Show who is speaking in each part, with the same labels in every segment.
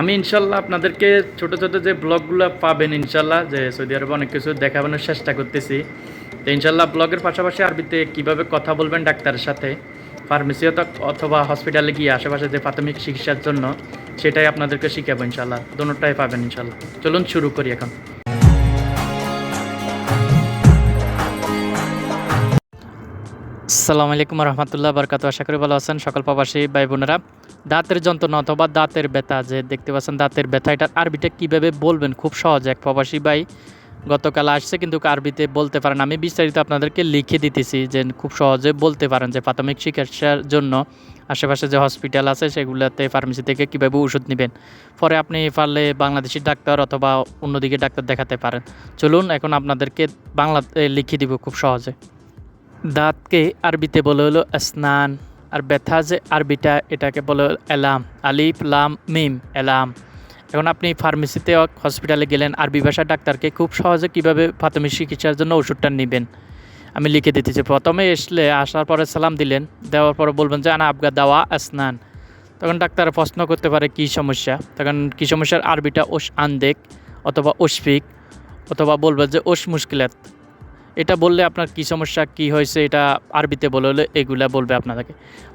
Speaker 1: আমি ইনশাল্লাহ আপনাদেরকে ছোট ছোট যে ব্লগগুলো পাবেন ইনশাল্লাহ, যে সৌদি আরবে অনেক কিছু দেখাবানোর চেষ্টা করতেছি। তো ইনশাল্লাহ ব্লগের পাশাপাশি আরবিতে কীভাবে কথা বলবেন ডাক্তারের সাথে, ফার্মেসি অথবা হসপিটালে গিয়ে আশেপাশে যে প্রাথমিক চিকিৎসার জন্য, সেটাই আপনাদেরকে শিখাবো ইনশাল্লাহ। দোনোটাই পাবেন ইনশাল্লাহ। চলুন শুরু করি এখন। আসসালামু আলাইকুম রহমতুল্লাহ বরকাত আশা করি ভালো আছেন সকল প্রবাসী ভাই বোনেরা দাঁতের যন্ত্রণা অথবা দাঁতের ব্যথা, যে দেখতে পাচ্ছেন দাঁতের ব্যথা এটা আরবিটা কীভাবে বলবেন? খুব সহজ, এক প্রবাসী ভাই গতকাল আসছে, কিন্তু আরবিতে বলতে পারেন আমি বিস্তারিত আপনাদেরকে লিখে দিতেছি যে খুব সহজে বলতে পারেন যে প্রাথমিক চিকিৎসার জন্য আশেপাশে যে হসপিটাল আছে, সেগুলোতে ফার্মেসি থেকে কীভাবে ওষুধ নেবেন? পরে আপনি পারলে বাংলাদেশি ডাক্তার অথবা অন্যদিকে ডাক্তার দেখাতে পারেন। চলুন, এখন আপনাদেরকে বাংলাতে লিখে দিব খুব সহজে। দাঁতকে আরবিতে বলে হলো স্নান আর ব্যথা যে আরবিটা এটাকে বলে এলাম, আলিফ, লাম, মিম, এলাম। এখন আপনি ফার্মেসিতে হসপিটালে গেলেন, আরবি ভাষার ডাক্তারকে খুব সহজে কীভাবে প্রাথমিক চিকিৎসার জন্য ওষুধটা নেবেন? আমি লিখে দিতেছি, প্রথমে এসলে আসার পরে সালাম দিলেন, দেওয়ার পরে বলবেন যে, আনা আবগা দাওয়া স্নান তখন ডাক্তার প্রশ্ন করতে পারে, কী সমস্যা? তখন, কী সমস্যার আরবিটা ওস আন্দেক অথবা ওসফিক অথবা বলবেন যে, ওস মুশকিলাত। এটা বললে আপনার কী সমস্যা, কি হয়েছে, এটা আরবিতে বলে এগুলা বলবে আপনাদেরকে।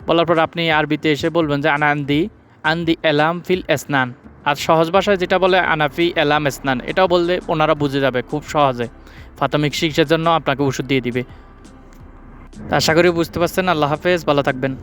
Speaker 1: বলার পর আপনি আরবিতে এসে বলবেন যে আনান্দি আন্দি এলাম ফিল এসনান। আর সহজ ভাষায় যেটা বলে আনাফি এলাম এসনান, এটাও বললে ওনারা বুঝে যাবে খুব সহজে। প্রাথমিক চিকিৎসার জন্য আপনাকে ওষুধ দিয়ে দিবে। আশা করি বুঝতে পারছেন। আল্লাহ হাফেজ, ভালো থাকবেন।